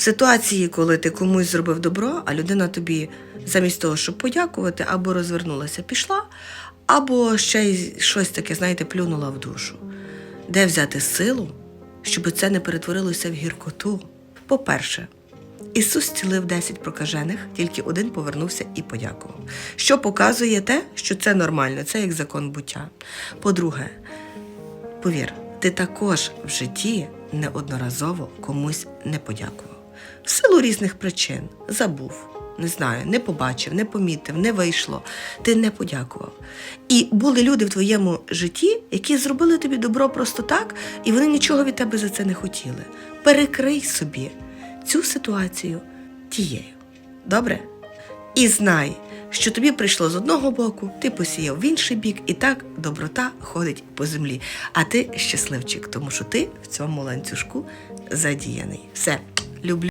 Ситуації, коли ти комусь зробив добро, а людина тобі замість того, щоб подякувати, або розвернулася, пішла, або ще й щось таке, знаєте, плюнула в душу. Де взяти силу, щоб це не перетворилося в гіркоту? По-перше, Ісус зцілив 10 прокажених, тільки один повернувся і подякував. Що показує те, що це нормально, це як закон буття. По-друге, повір, ти також в житті неодноразово комусь не подякував. В силу різних причин забув, не знаю, не побачив, не помітив, не вийшло. Ти не подякував. І були люди в твоєму житті, які зробили тобі добро просто так, і вони нічого від тебе за це не хотіли. Перекрий собі цю ситуацію тією. Добре? І знай, що тобі прийшло з одного боку, ти посіяв в інший бік, і так доброта ходить по землі. А ти щасливчик, тому що ти в цьому ланцюжку задіяний. Все, люблю.